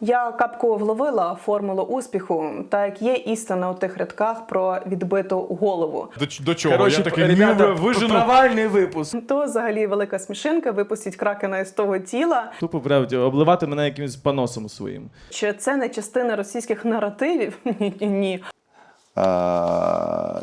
Я капку вловила формулу успіху, та як є істина у тих рядках про відбиту голову. До, до чого? Коротше, я такий ребята, «Ні, вижену. провальний випуск. То взагалі велика смішинка випустіть кракена із того тіла. Тупо правді, обливати мене якимось поносом своїм. Чи це не частина російських наративів? Ні, ні, ні. А,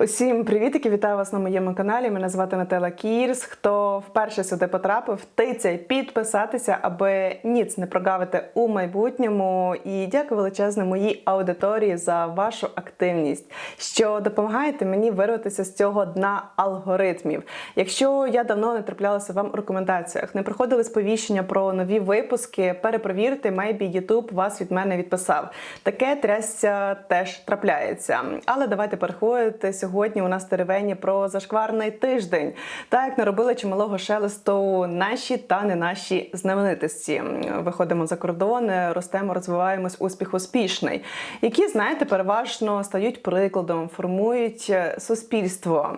Усім привітики, вітаю вас на моєму каналі. Мене звати Нателла Кірс. Хто вперше сюди потрапив, тицяй підписатися, аби ніц не прогавити у майбутньому. І дякую величезне моїй аудиторії за вашу активність, що допомагаєте мені вирватися з цього дна алгоритмів. Якщо я давно не траплялася вам у рекомендаціях, не приходили сповіщення про нові випуски, перепровірте, maybe YouTube вас від мене відписав. Таке трясся теж трапляється. Але давайте переходити. Сьогодні у нас теревені про зашкварний тиждень. Так як наробили чималого шелесту наші та не наші знаменитості. Виходимо за кордон, ростемо, розвиваємось, успіх успішний, які, знаєте, переважно стають прикладом, формують е, суспільство.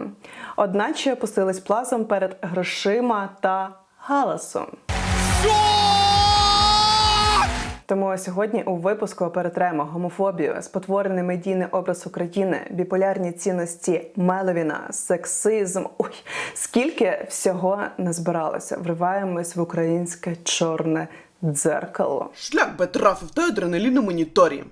Одначе пустились плазом перед грошима та галасом. Тому сьогодні у випуску перетремо гомофобію, спотворений медійний образ України, біполярні цінності Меловіна, сексизм. Ой, скільки всього назбиралося. Вриваємось в українське чорне дзеркало. Шлях би трафив той адреналін на моніторі.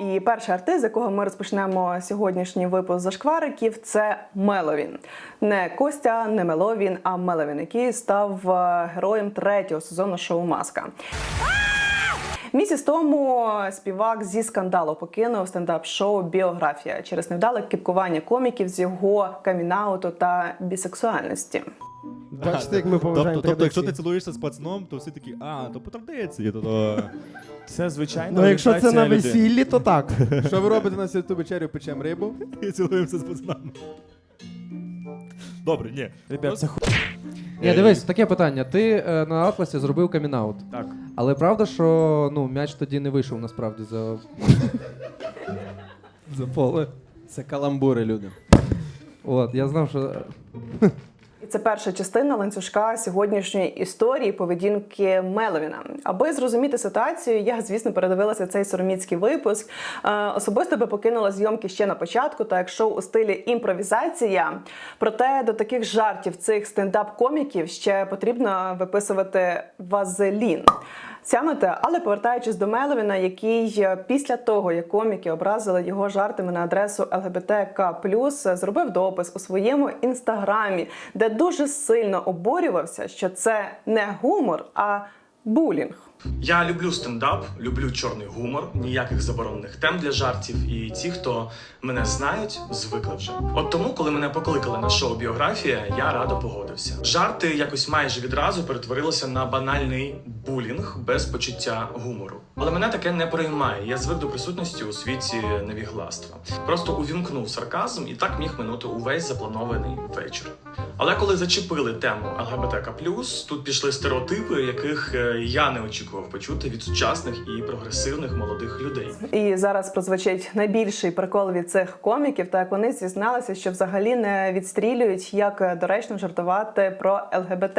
І перший артист, з якого ми розпочнемо сьогоднішній випуск зашквариків, це Меловін. Не Костя, не Меловін, а Меловін, який став е, героєм третього сезону шоу Маска. Місяць тому співак зі скандалу покинув стендап-шоу Біографія через невдале кіпкування коміків з його камінауту та бісексуальності. Бачите, як ми поважаємо Тобто, тобто, якщо ти традиції. цілуєшся з пацаном, то всі такі, а, то по традиції, то, то... Це звичайно. Ну, якщо це на орієнтація весіллі, то так. Що ви робите на святу вечерю, печем рибу? і цілуємося з пацанами. Добре, ні. Ребят, це ху... Ні, дивись, таке питання. Ти е, на Атласі зробив камінаут. Так. Але правда, що ну, м'яч тоді не вийшов насправді за. за поле. Це каламбури, люди. От, я знав, що. Це перша частина ланцюжка сьогоднішньої історії поведінки Меловіна. Аби зрозуміти ситуацію, я звісно передивилася цей сороміцький випуск. Е, особисто би покинула зйомки ще на початку, та як шоу у стилі імпровізація. Проте до таких жартів цих стендап-коміків ще потрібно виписувати вазелін. Сямете, але повертаючись до Меловіна, який е, після того, як коміки образили його жартами на адресу ЛГБТК+, зробив допис у своєму інстаграмі, де дуже сильно обурювався, що це не гумор, а булінг. Я люблю стендап, люблю чорний гумор, ніяких заборонених тем для жартів. І ті, хто мене знають, звикли вже. От тому, коли мене покликали на шоу біографія, я радо погодився. Жарти якось майже відразу перетворилися на банальний булінг без почуття гумору. Але мене таке не переймає. Я звик до присутності у світі невігластва. Просто увімкнув сарказм і так міг минути увесь запланований вечір. Але коли зачепили тему ЛГБТК+, тут пішли стереотипи, яких е, я не очікував почути від сучасних і прогресивних молодих людей. І зараз прозвучить найбільший прикол від цих коміків, так вони зізналися, що взагалі не відстрілюють, як доречно жартувати про ЛГБТ.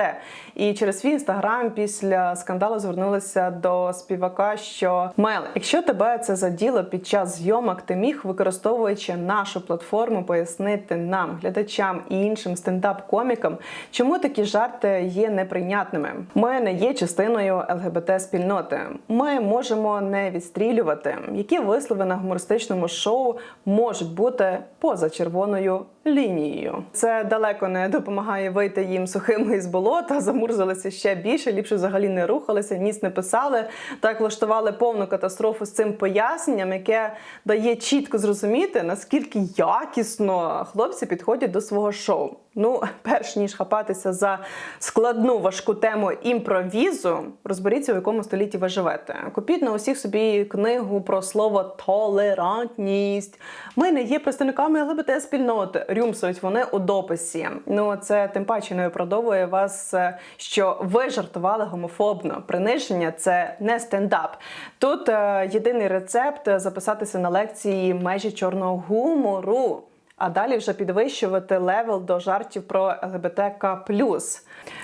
І через свій інстаграм після скандалу звернулися до співака, що Мел, якщо тебе це заділо під час зйомок, ти міг, використовуючи нашу платформу, пояснити нам, глядачам і іншим стендап-комікам, чому такі жарти є неприйнятними. Ми не є частиною ЛГБТ спільноти. Ми можемо не відстрілювати, які вислови на гумористичному шоу можуть бути поза червоною лінією. Це далеко не допомагає вийти їм сухими із болота, замурзалися ще більше, ліпше взагалі не рухалися, ніс не писали. Так влаштували повну катастрофу з цим поясненням, яке дає чітко зрозуміти, наскільки якісно хлопці підходять до свого шоу. Ну, перш ніж хапатися за складну важку тему імпровізу, розберіться, у якому столітті ви живете. Купіть на усіх собі книгу про слово толерантність. Ми не є представниками ЛГБТ спільноти. Рюмсують вони у дописі. Ну це тим паче не виправдовує вас, е, що ви жартували гомофобно. Приниження це не стендап. Тут е, єдиний рецепт записатися на лекції межі чорного гумору. а далі вже підвищувати левел до жартів про ЛГБТК.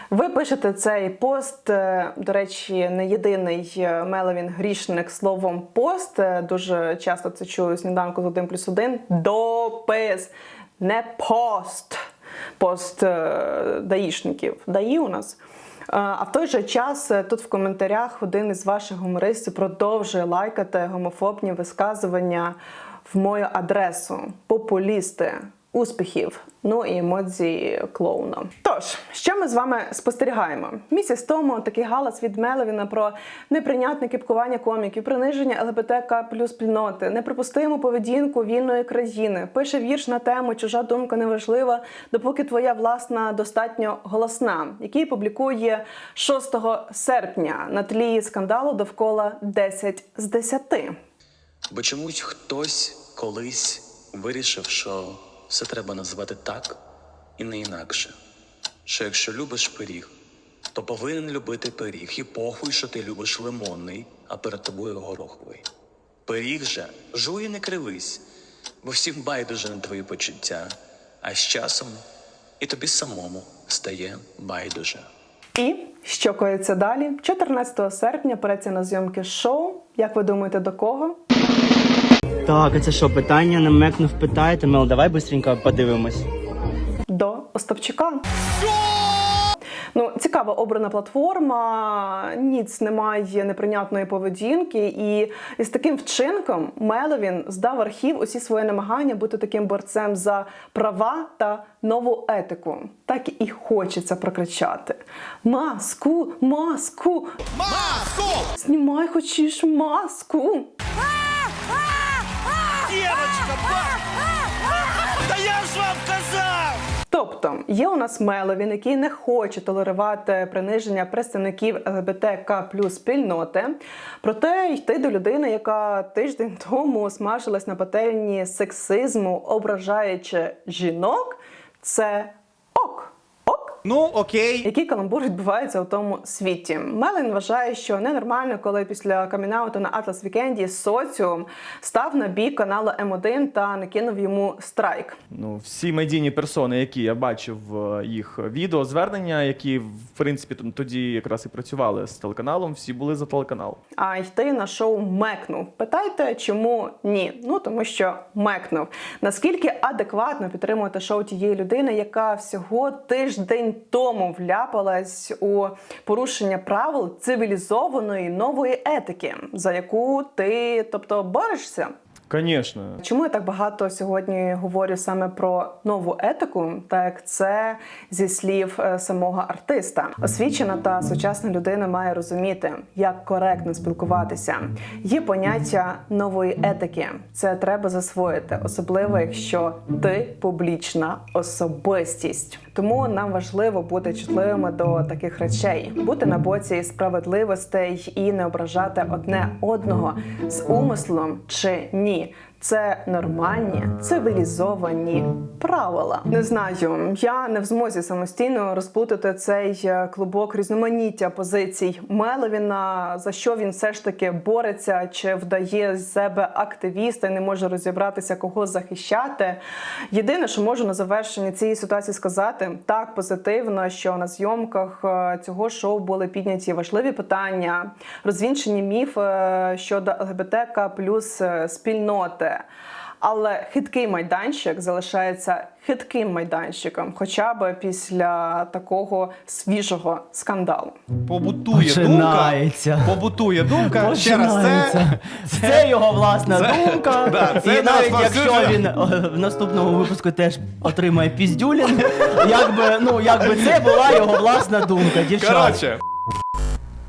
Ви пишете цей пост. е, До речі, не єдиний е, Меловін грішник словом пост. Дуже часто це чую сніданку з 1 плюс 1. Допис, не пост. Пост е, даїшників. Даї у нас. Е, А в той же час е, тут в коментарях один із ваших гумористів продовжує лайкати гомофобні висказування в мою адресу. Популісти. Успіхів, ну і емодзі клоуна. Тож, що ми з вами спостерігаємо? Місяць тому такий галас від Меловіна про неприйнятне кіпкування коміків, приниження ЛГБТК плюс спільноти, неприпустиму поведінку вільної країни. Пише вірш на тему Чужа думка неважлива, допоки твоя власна достатньо голосна, який публікує 6 серпня на тлі скандалу довкола 10 з 10. Бо чомусь хтось колись вирішив, що все треба називати так і не інакше. Що якщо любиш пиріг, то повинен любити пиріг, і похуй, що ти любиш лимонний, а перед тобою гороховий. Пиріг же жуй і не кривись, бо всім байдуже на твої почуття, а з часом і тобі самому стає байдуже. І що коїться далі? 14 серпня береться на зйомки шоу. Як ви думаєте, до кого? Так, а це що, питання намекнув, питаєте? Мел, давай быстренько подивимось. До Остапчука. Ну, цікава обрана платформа, ніц немає неприйнятної поведінки, і з таким вчинком Меловін здав архів усі свої намагання бути таким борцем за права та нову етику. Так і хочеться прокричати: Маску, маску! Маску! Знімай хочеш маску! Тобто є у нас Меловін, який не хоче толерувати приниження представників ЛГБТК плюс спільноти, проте йти до людини, яка тиждень тому смажилась на пательні сексизму, ображаючи жінок, це. Ну, окей. Який каламбур відбувається у тому світі? Мелин вважає, що ненормально, коли після камінауту на Атлас Вікенді соціум став на бік каналу М1 та накинув йому страйк. Ну, всі медійні персони, які я бачив е, їх відео, звернення, які в принципі тоді якраз і працювали з телеканалом, всі були за телеканал. а йти на шоу мекнув. Питайте, чому ні? Ну тому що мекнув. Наскільки адекватно підтримувати шоу тієї людини, яка всього тиждень тому вляпалась у порушення правил цивілізованої нової етики, за яку ти, тобто, борешся? Звісно. Чому я так багато сьогодні говорю саме про нову етику, так як це зі слів е, самого артиста. Освічена та сучасна людина має розуміти, як коректно спілкуватися. Є поняття нової етики. Це треба засвоїти, особливо якщо ти публічна особистість. Тому нам важливо бути чутливими до таких речей, бути на боці справедливостей і не ображати одне одного з умислом чи ні. Це нормальні цивілізовані правила. Не знаю, я не в змозі самостійно розплутати цей е, клубок різноманіття позицій Меловіна, за що він все ж таки бореться, чи вдає з себе активіста і не може розібратися, кого захищати. Єдине, що можу на завершення цієї ситуації сказати, так позитивно, що на зйомках е, цього шоу були підняті важливі питання, розвінчені міфи е, щодо ЛГБТК плюс е, спільноти. Але хиткий майданчик залишається хитким майданчиком, хоча б після такого свіжого скандалу. Побутує Починається. думка. Побутує думка. Ще раз, це. Починається. Це його власна думка. Да, це і навіть якщо він в наступному випуску теж отримає піздюлін, якби, ну, якби це була його власна думка, дівчата. Коротше.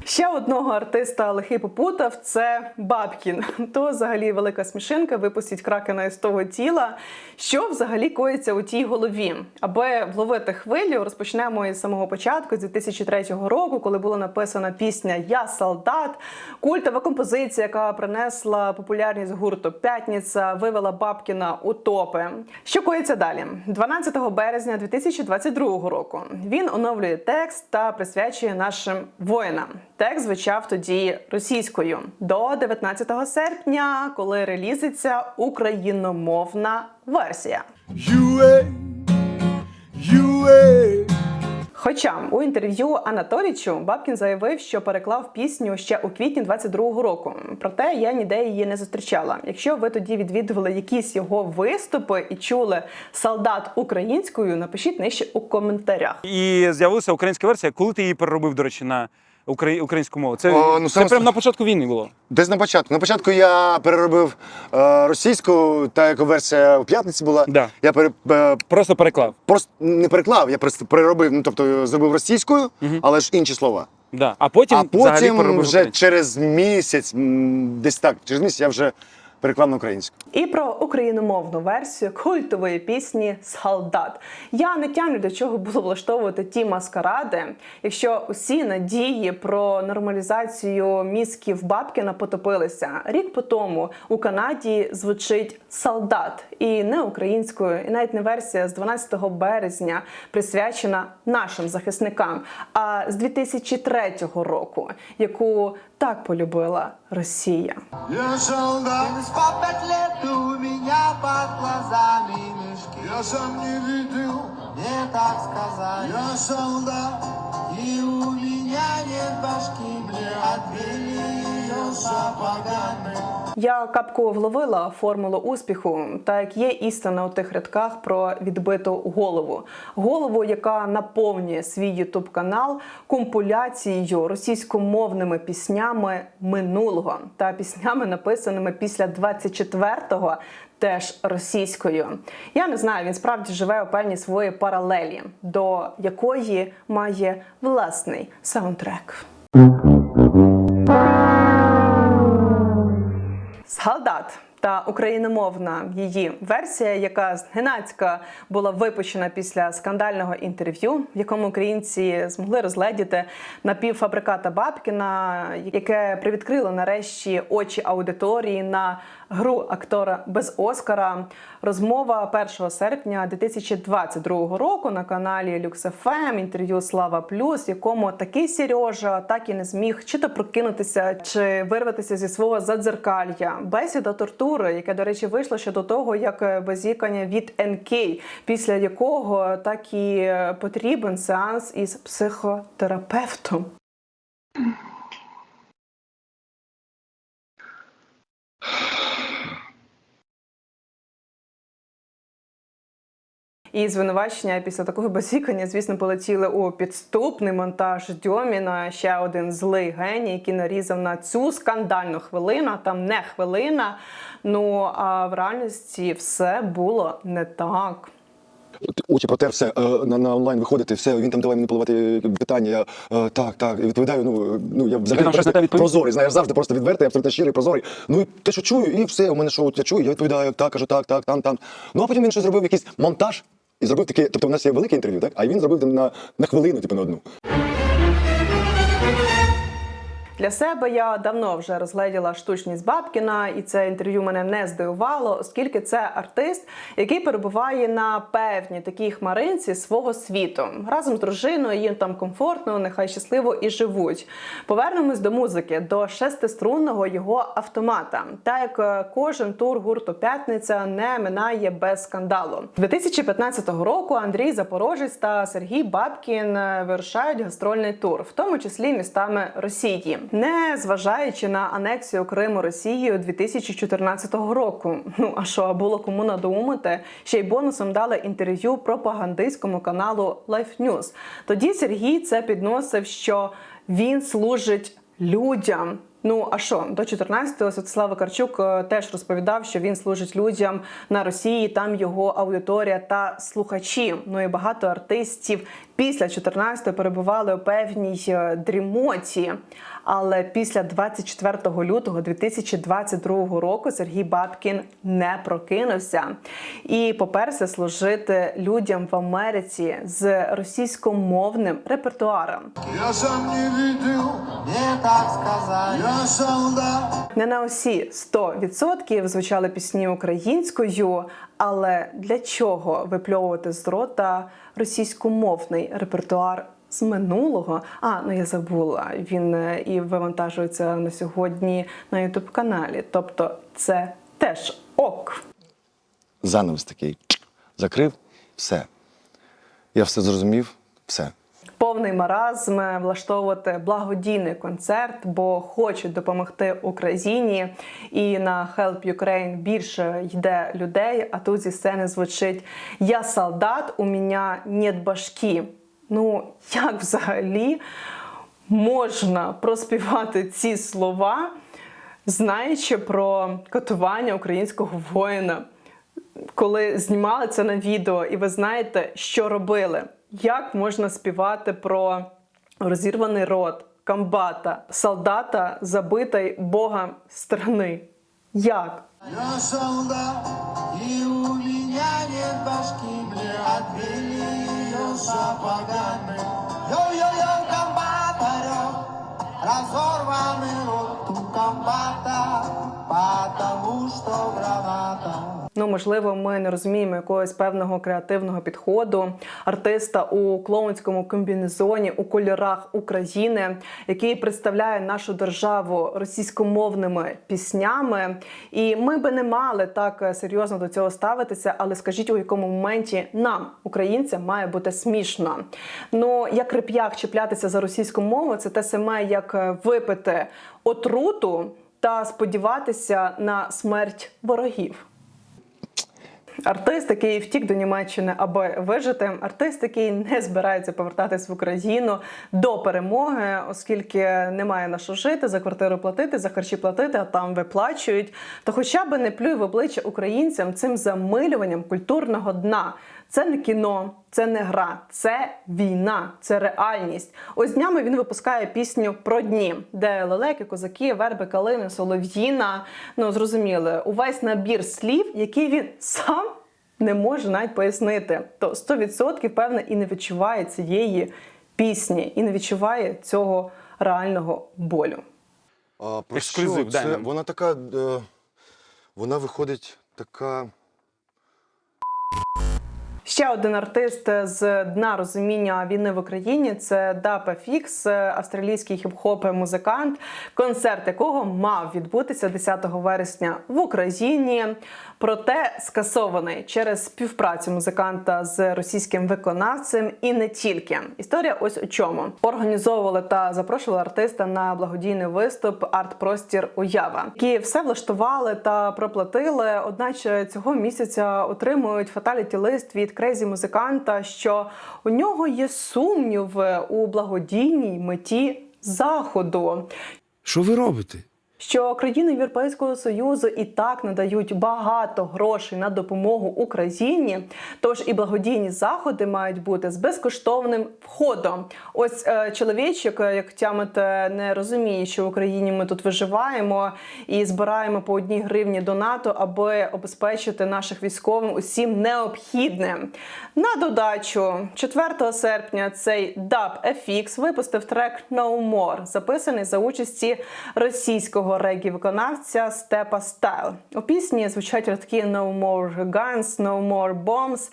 Ще одного артиста лихий попутав це Бабкін. То взагалі велика смішинка випустіть кракена із того тіла. Що взагалі коїться у тій голові? Аби вловити хвилю, розпочнемо із самого початку, з 2003 року, коли була написана пісня Я солдат, культова композиція, яка принесла популярність гурту П'ятниця, вивела Бабкіна у топи. Що коїться далі? 12 березня 2022 року він оновлює текст та присвячує нашим воїнам. Текст звучав тоді російською до 19 серпня, коли релізиться україномовна версія. Хоча у інтерв'ю Анатолічу Бабкін заявив, що переклав пісню ще у квітні 22-го року. Проте я ніде її не зустрічала. Якщо ви тоді відвідували якісь його виступи і чули солдат українською, напишіть нижче у коментарях. І з'явилася українська версія. Коли ти її переробив, до речі, на українську мову? Це, О, ну, це саме- прямо на початку війни було. Десь на початку. На початку я переробив е, російську, та як версія у п'ятниці була. Да. Я пере, е, Просто переклав. просто не переклав, я просто переробив, ну тобто зробив російською, але ж інші слова. Да. А потім, а взагалі потім переробив вже українську. через місяць, м, десь так, через місяць я вже переклав на українську. І про україномовну версію культової пісні Солдат. Я не тямлю, до чого було влаштовувати ті маскаради, якщо усі надії про нормалізацію мізків Бабкіна потопилися. Рік по тому у Канаді звучить солдат і не українською, і навіть не версія з 12 березня присвячена нашим захисникам. А з 2003 року, яку так полюбила Росія. Я солдат. Лет у меня под глазами мешки. Я сам не видел. Не так сказать. Я солдат. И у меня нет башки. Мне отбили ее сапогами. Я капку вловила формулу успіху, та як є істина у тих рядках про відбиту голову. Голову, яка наповнює свій ютуб канал компуляцією російськомовними піснями минулого та піснями, написаними після 24-го, теж російською. Я не знаю, він справді живе у певній своїй паралелі, до якої має власний саундтрек. Солдат та україномовна її версія, яка зненацька була випущена після скандального інтерв'ю, в якому українці змогли розледіти напівфабриката Бабкіна, яке привідкрило нарешті очі аудиторії на гру актора без Оскара. Розмова 1 серпня 2022 року на каналі LuxFM, інтерв'ю Слава Плюс, якому такий Сережа так і не зміг чи то прокинутися, чи вирватися зі свого задзеркалья. Бесіда тортури, яке, до речі, вийшло ще до того, як базікання від НК, після якого так і потрібен сеанс із психотерапевтом. І звинувачення після такого базікання, звісно, полетіли у підступний монтаж Дьоміна. Ще один злий геній, який нарізав на цю скандальну хвилину. Там не хвилина. Ну а в реальності все було не так. Очі протер, все е, на, на онлайн виходити, все, він там давай мені поливати питання. Я е, так, так, і відповідаю. Ну, ну я взагалі просто на прозорий, знаєш, завжди просто відвертий, абсолютно щирий, прозорий. Ну і те, що чую, і все, у мене що я чую, я відповідаю, так, кажу, так, так, там, там. Ну а потім він ще зробив якийсь монтаж і зробив таке, тобто у нас є велике інтерв'ю, так? А він зробив на, на хвилину, типу на одну. Для себе я давно вже розгледіла штучність Бабкіна, і це інтерв'ю мене не здивувало, оскільки це артист, який перебуває на певній такій хмаринці свого світу. Разом з дружиною їм там комфортно, нехай щасливо і живуть. Повернемось до музики, до шестиструнного його автомата. Так як е, кожен тур гурту П'ятниця не минає без скандалу. 2015 року Андрій Запорожець та Сергій Бабкін е, вирушають гастрольний тур, в тому числі містами Росії, не зважаючи на анексію Криму Росією 2014 року. Ну а що було кому надумати? Ще й бонусом дали інтерв'ю пропагандистському каналу Life News. Тоді Сергій це підносив, що він служить людям. Ну а що до 14-го Святослав Вакарчук е, теж розповідав, що він служить людям на Росії. Там його аудиторія та слухачі. Ну і багато артистів після 14-го перебували у певній е, дрімоті. Але після 24 лютого 2022 року Сергій Бабкін не прокинувся і поперся служити людям в Америці з російськомовним репертуаром. Я сам не видел. Не так сказать. Я солдат. Не на усі 100% звучали пісні українською, але для чого випльовувати з рота російськомовний репертуар з минулого? А ну я забула. Він е, і вивантажується на сьогодні на ютуб каналі. Тобто, це теж ок. Занавес такий. закрив, все. Я все зрозумів, все. Повний маразм влаштовувати благодійний концерт, бо хочуть допомогти Україні. І на Help Ukraine більше йде людей. А тут зі сцени звучить Я солдат, у мене нет башки. Ну як взагалі можна проспівати ці слова, знаючи про катування українського воїна? коли знімали це на відео, і ви знаєте, що робили. Як можна співати про розірваний рот, комбата, солдата, забитой Богом страни? Як? Я солдат, и у меня нет башки, мне отбили ее сапогами. Йо-йо-йо, комбат орёт, разорванный рот у комбата, потому что граната. Ну, можливо, ми не розуміємо якогось певного креативного підходу артиста у клоунському комбінезоні у кольорах України, який представляє нашу державу російськомовними піснями. І ми би не мали так серйозно до цього ставитися, але скажіть, у якому моменті нам, українцям, має бути смішно. Ну, як реп'як чіплятися за російську мову, це те саме, як випити отруту та сподіватися на смерть ворогів. Артист, який втік до Німеччини, аби вижити, артист, який не збирається повертатись в Україну до перемоги, оскільки немає на що жити, за квартиру платити, за харчі платити, а там виплачують. То хоча б не плюй в обличчя українцям цим замилюванням культурного дна. Це не кіно, це не гра, це війна, це реальність. Ось днями він випускає пісню про дні, де лелеки, козаки, верби, калини, солов'їна. Ну зрозуміли, увесь набір слів, які він сам не може навіть пояснити. То 100% певне і не відчуває цієї пісні, і не відчуває цього реального болю. А про Ексклюзив, що? Це, вона така. Е, вона виходить така. Ще один артист з дна розуміння війни в Україні це Дапа Фікс, австралійський хіп-хоп музикант, концерт якого мав відбутися 10 вересня в Україні. Проте скасований через співпрацю музиканта з російським виконавцем і не тільки. Історія ось у чому організовували та запрошували артиста на благодійний виступ арт-простір Уява, які все влаштували та проплатили. Одначе цього місяця отримують фаталіті лист від крезі музиканта, що у нього є сумнів у благодійній меті заходу. Що ви робите? Що країни Європейського союзу і так надають багато грошей на допомогу Україні. Тож і благодійні заходи мають бути з безкоштовним входом. Ось е, чоловічок, е, як тямите, не розуміє, що в Україні ми тут виживаємо і збираємо по одній гривні до НАТО, аби обезпечити наших військовим усім необхідним. На додачу, 4 серпня цей Dub FX випустив трек No More, записаний за участі російського регі-виконавця Степа Стайл. У пісні звучать рядки No More Guns, No More Bombs.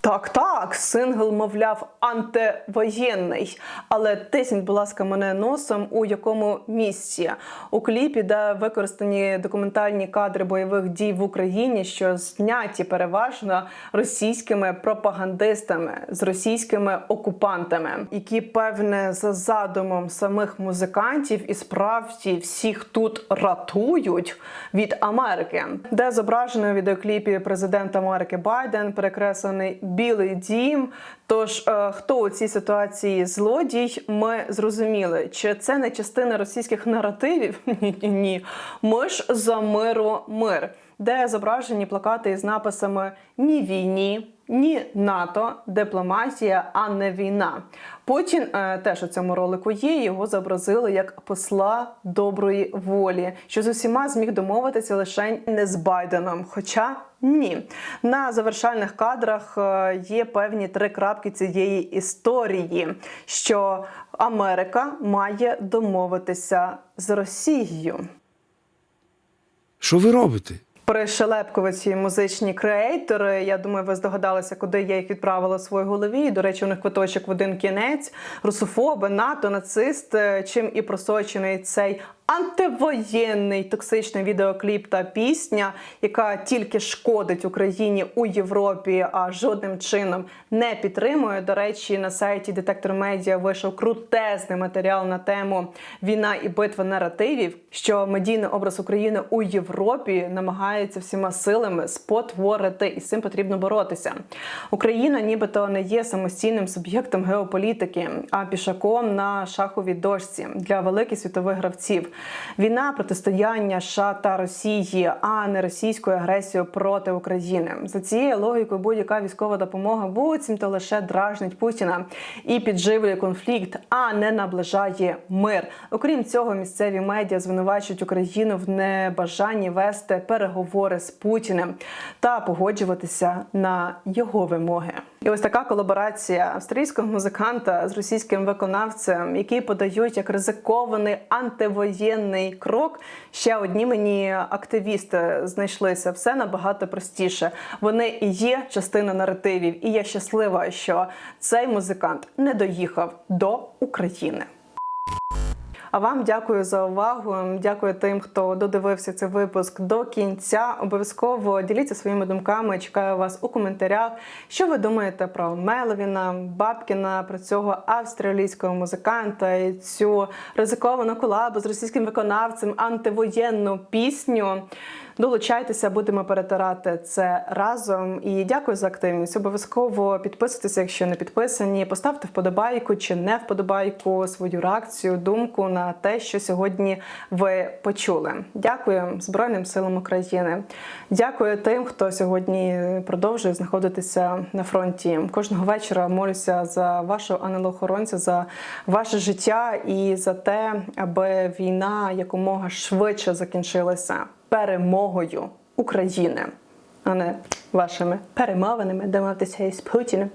Так, так, сингл, мовляв, антивоєнний. Але тисніть, будь ласка, мене носом у якому місці. У кліпі, де використані документальні кадри бойових дій в Україні, що зняті переважно російськими пропагандистами з російськими окупантами, які певне за задумом самих музикантів і справді всіх тут ратують від Америки, де зображено у відеокліпі президент Америки Байден перекреслений білий дім. Тож е, хто у цій ситуації злодій, ми зрозуміли, чи це не частина російських наративів? Ні, ні. Ми ж за миру мир, де зображені плакати із написами Ні війні. Ні, НАТО, дипломатія, а не війна. Путін е, теж у цьому ролику є. Його зобразили як посла доброї волі, що з усіма зміг домовитися лише не з Байденом. Хоча ні, на завершальних кадрах е, є певні три крапки цієї історії, що Америка має домовитися з Росією. Що ви робите? Пришелепкуваті музичні креатори. Я думаю, ви здогадалися, куди я їх відправила в своїй голові. До речі, у них квиточок в один кінець. Русофоби, НАТО, нацисти, чим і просочений цей Антивоєнний токсичний відеокліп та пісня, яка тільки шкодить Україні у Європі, а жодним чином не підтримує. До речі, на сайті Детектор Медіа вийшов крутезний матеріал на тему Війна і битва наративів, що медійний образ України у Європі намагається всіма силами спотворити, і з цим потрібно боротися. Україна, нібито не є самостійним суб'єктом геополітики, а пішаком на шаховій дошці для великих світових гравців. Війна протистояння США та Росії, а не російською агресією проти України. За цією логікою, будь-яка військова допомога буцімто лише дражнить Путіна і підживлює конфлікт, а не наближає мир. Окрім цього, місцеві медіа звинувачують Україну в небажанні вести переговори з Путіним та погоджуватися на його вимоги. І ось така колаборація австрійського музиканта з російським виконавцем, який подають як ризикований антивоєнний крок. Ще одні мені активісти знайшлися. Все набагато простіше. Вони і є частина наративів, і я щаслива, що цей музикант не доїхав до України. А вам дякую за увагу. Дякую тим, хто додивився цей випуск до кінця. Обов'язково діліться своїми думками. Чекаю вас у коментарях. Що ви думаєте про Меловіна, Бабкіна, про цього австралійського музиканта і цю ризиковану колабу з російським виконавцем, антивоєнну пісню? Долучайтеся, будемо перетирати це разом. І дякую за активність. Обов'язково підписуйтеся, якщо не підписані. Поставте вподобайку чи не вподобайку свою реакцію, думку на те, що сьогодні ви почули. Дякую Збройним силам України. Дякую тим, хто сьогодні продовжує знаходитися на фронті. Кожного вечора молюся за вашого ангела-охоронця, за ваше життя і за те, аби війна якомога швидше закінчилася перемогою України, а не вашими перемовинами домовитися із Путіним.